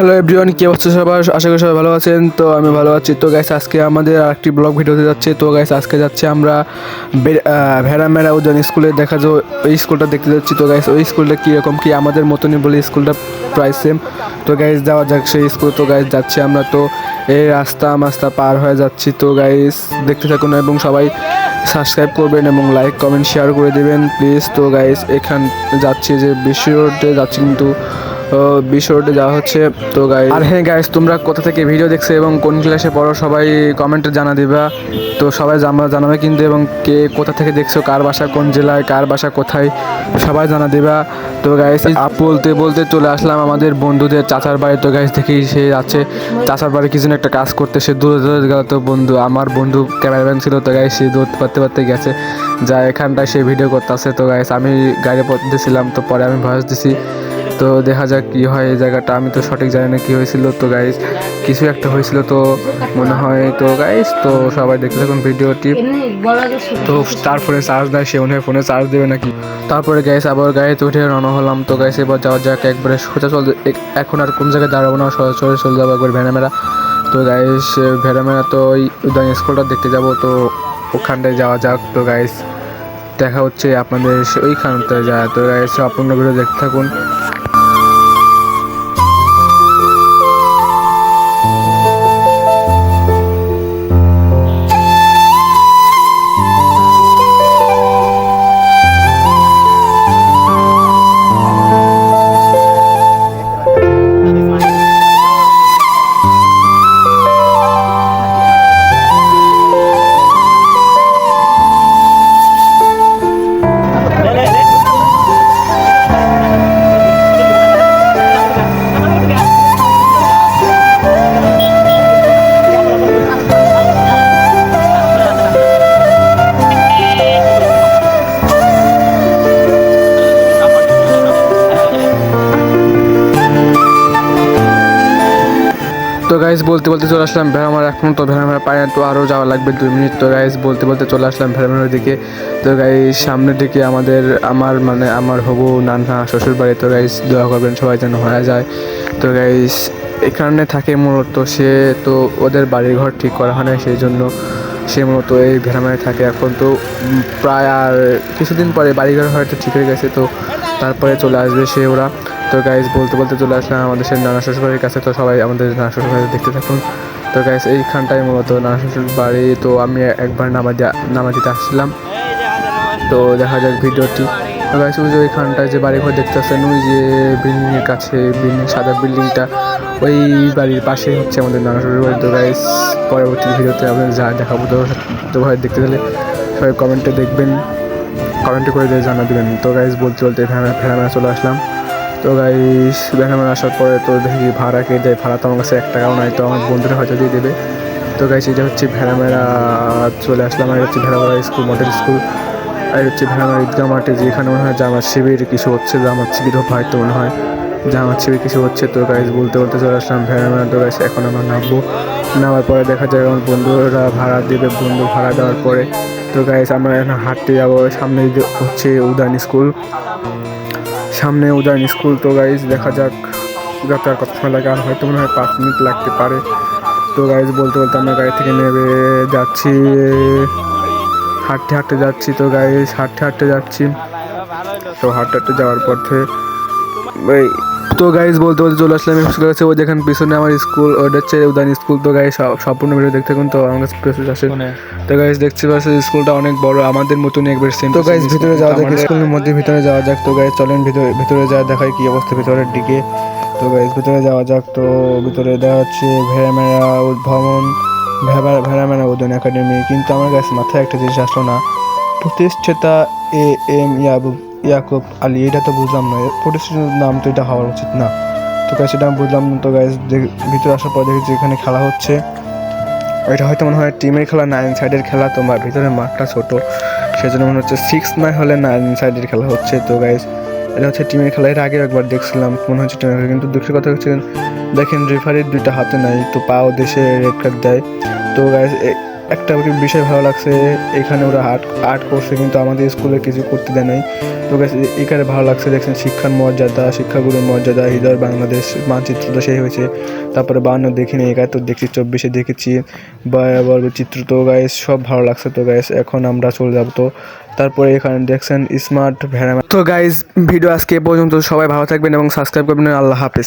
Hello everyone কি অবস্থা সবার? আশা করি সবাই ভালো আছেন। তো আমি ভালো আছি। তো গাইস আজকে আমাদের আরেকটি ব্লগ ভিডিওতে যাচ্ছে। তো গাইস আজকে যাচ্ছে আমরা আহ, ভেড়ামেড়া ওজন স্কুলে দেখা যায় ওই স্কুলটা দেখতে যাচ্ছি। তো গাইস ওই স্কুলটা কীরকম কি? আমাদের মতনই বলে স্কুলটা প্রায় সেম তো গাইস যাওয়া যাক সেই স্কুল তো গাইস যাচ্ছি আমরা। তো এই রাস্তা মাস্তা পার হয়ে যাচ্ছি। তো গাইস দেখতে থাকুন এবং সবাই সাবস্ক্রাইব করবেন এবং লাইক কমেন্ট শেয়ার করে দেবেন। প্লিজ তো গাইস এখান যাচ্ছি যে বিশ্ব রোডে যাচ্ছি কিন্তু রোডে যাওয়া হচ্ছে। তো গাই আর হ্যাঁ গাইস তোমরা কোথা থেকে ভিডিও দেখছ এবং কোন ক্লাসে পড়ো সবাই কমেন্টে জানা দিবা। তো সবাই জানা জানাবে কিন্তু এবং কে কোথা থেকে দেখছ, কার বাসা কোন জেলায়, কার বাসা কোথায়, সবাই জানা দিবা। তো গাইস বলতে বলতে চলে আসলাম আমাদের বন্ধুদের চাচার বাড়ি। তো গাইস দেখি সে আছে চাচার বাড়ি কিছু একটা কাজ করতে, সে দূরে দূরে গেল। তো বন্ধু, আমার বন্ধু ক্যামেরাম্যান ছিল। তো গাইস সে দৌড়তে পারতে পারতে গেছে। যা এখানটায় সে ভিডিও করতেছে। তো গাইস আমি গাড়ি পথে ছিলাম তো পরে আমি ভয়েস দিছি। তো দেখা যাক কি হয় এই জায়গাটা। আমি তো সঠিক জানি না কি হয়েছিল। তো গাইস কিছু একটা হয়েছিল তো মনে হয় তো গাইস তো সবাই দেখতে থাকুন ভিডিওটি। তো তার ফোনে চার্জ দেয় সে মনে ফোনে চার্জ দেবে নাকি? তারপরে গাইস আবার গাড়িতে উঠে রওনা হলাম। তো গাইস এবার যাওয়া যাক, একবারে সোজা চল এখন আর কোন জায়গায় দাঁড়াবো না সরাসরি চলে যাব একবার ভেড়ামেরা তো গাইস ভেড়ামেরা তো ওই উদয় স্কুলটা দেখতে যাব। তো ওখানটায় যাওয়া যাক। তো গাইস দেখা হচ্ছে আপনাদের ওইখানটায় যায় তো গাইস আপনার ভিডিও দেখতে থাকুন। বলতে বলতে চলে আসলাম ভেড়ামার এখন তো ভেড়ামার পায় না তো আরও যাওয়া লাগবে দুই মিনিট। তো গাইস বলতে বলতে চলে আসলাম ভেড়ামার দিকে। তো গাইস সামনের দিকে আমাদের, আমার মানে আমার হবু, নানা শ্বশুর বাড়ি তো গাইস দোয়া করবেন সবাই যেন হয়ে যায়। তো গাইস এখানে থাকে মূলত সে তো ওদের বাড়ির ঘর ঠিক করা হয় না সেই জন্য সে মূলত এই ভেড়ামারে থাকে এখন। তো প্রায় আর কিছুদিন পরে বাড়িঘর হয়তো ঠিক হয়ে গেছে, তো তারপরে চলে আসবে সে ওরা। তো গাইজ বলতে বলতে চলে আসলাম আমাদের সেই নানা শ্বশুরবাড়ির কাছে। তো সবাই আমাদের নানা শ্বশুরবাড়ি দেখতে থাকুন। তো গাইজ এইখানটায় মূলত নানা শ্বশুর বাড়ি তো আমি একবার নামা নামা দিতে আসছিলাম। তো দেখা যাক ভিডিওটি। তো গাইস ওই যে ওইখানটায় যে বাড়িঘর দেখতে পাচ্ছেন ওই যে বিল্ডিংয়ের কাছে বিল্ডিং সাদা বিল্ডিংটা ওই বাড়ির পাশেই হচ্ছে আমাদের নানা শ্বশুর বাড়ি তো গাইজ পরবর্তী ভিডিওতে আপনাদের যা দেখাবো, তো তো ভাই দেখতে গেলে সবাই কমেন্টে দেখবেন কমেন্টে করে দিয়ে জানা দেবেন। তো গাইজ বলতে বলতে ভেড়া ভেড়ামেলা চলে আসলাম। তো গাইস ভেড়ামেলা আসার পরে তো দেখি ভাড়া কে দেয়। ভাড়া তো আমার কাছে এক টাকাও নাই, তো আমার বন্ধুরা হয়তো দিয়ে দেবে। তো গাইস এটা হচ্ছে ভেড়ামেলা চলে আসলাম, আর হচ্ছে ভেড়ামেলা স্কুল, মডেল স্কুল। আর হচ্ছে ভেড়ামেলা ঈদগাহ মাঠে, যেখানে মনে হয় জামাত শিবির কিছু হচ্ছে, জামাত শিবির হয়তো মনে হয় জামাত শিবির কিছু হচ্ছে। তো গাইস বলতে বলতে চলে আসলাম ভেড়ামেলা তো গাইস এখন আমরা নামবো। নামার পরে দেখা যায় আমার বন্ধুরা ভাড়া দেবে, বন্ধু ভাড়া দেওয়ার পরে। তো গাইস আমরা এখন হাঁটতে যাব, সামনে হচ্ছে উদান স্কুল। সামনে উদয়ন স্কুল। তো গাইজ দেখা যাক যাতে কত সময় লাগে। আর হয়তো মনে হয় পাঁচ মিনিট লাগতে পারে। তো গাইজ বলতে বলতে আমরা গাড়ি থেকে নেবে যাচ্ছি। হাঁটতে হাঁটতে যাচ্ছি তো গাইজ হাঁটতে হাঁটতে যাচ্ছি। তো হাঁটতে হাঁটতে যাওয়ার পথে ওই তো গাইজ বলতে বলতে চলে আসলাম স্কুল কাছে ওই দেখেন পিছনে আমার স্কুল ওটা হচ্ছে উদান স্কুল তো গাইজ সম্পূর্ণ ভিডিও দেখতে থাকুন তো আমার কাছে প্রচুর আসে তো গাইজ দেখতে পাচ্ছি স্কুলটা অনেক বড় আমাদের মতন একবার সেম তো গাইজ ভিতরে যাওয়া যাক স্কুলের মধ্যে ভিতরে যাওয়া যাক। তো গাইজ চলেন ভিতরে ভিতরে যা দেখায় কি অবস্থা ভিতরের দিকে। তো গাইজ ভিতরে যাওয়া যাক তো ভিতরে দেখা যাচ্ছে ভেড়ামেরা উদ্ভাবন ভেড়া ভেড়ামেরা উদয়ন একাডেমি কিন্তু আমার কাছে মাথায় একটা জিনিস আসলো না। প্রতিষ্ঠাতা এ এম ইয়াবু ইয়াকুব আলী, এটা তো বুঝলাম না। এর প্রতিষ্ঠাতার নাম তো এটা হওয়ার উচিত না। তো গাইজ সেটা আমি বুঝলাম তো গাইজ ভিতরে আসার পর দেখেছি এখানে খেলা হচ্ছে। এটা হয়তো মনে হয় টিমের খেলা নাইন সাইডের খেলা। তোমার ভিতরে মাঠটা ছোট। সেজন্য মনে হচ্ছে সিক্স নয় হলে নাইন সাইডের খেলা হচ্ছে। তো গাইজ এটা হচ্ছে টিমের খেলা। এর আগে একবার দেখছিলাম, মনে হচ্ছে টিমের খেলা। কিন্তু দুঃখের কথা হচ্ছে, দেখেন রেফারির দুইটা হাতে নাই। তো পাও দেশে রেড কার্ড দেয়। তো গাইজ একটা বিষয় ভালো লাগছে, এখানে ওরা আর্ট আর্ট করছে কিন্তু আমাদের স্কুলে কিছু করতে দেয় নাই। তো এখানে ভালো লাগছে, দেখছেন শিক্ষার মর্যাদা, শিক্ষাগুরুর মর্যাদা, হৃদয় বাংলাদেশ মানচিত্র তো সেই হয়েছে। তারপরে বান্ন দেখিনি একাত্তর দেখছি, চব্বিশে দেখেছি বা চিত্র। তো গাইস সব ভালো লাগছে তো গাইস এখন আমরা চলে যাব তো। তারপরে এখানে দেখছেন স্মার্ট ভ্যারামা তো গাইস ভিডিও আজকে পর্যন্ত, সবাই ভালো থাকবেন এবং সাবস্ক্রাইব করবেন, আল্লাহ হাফেজ।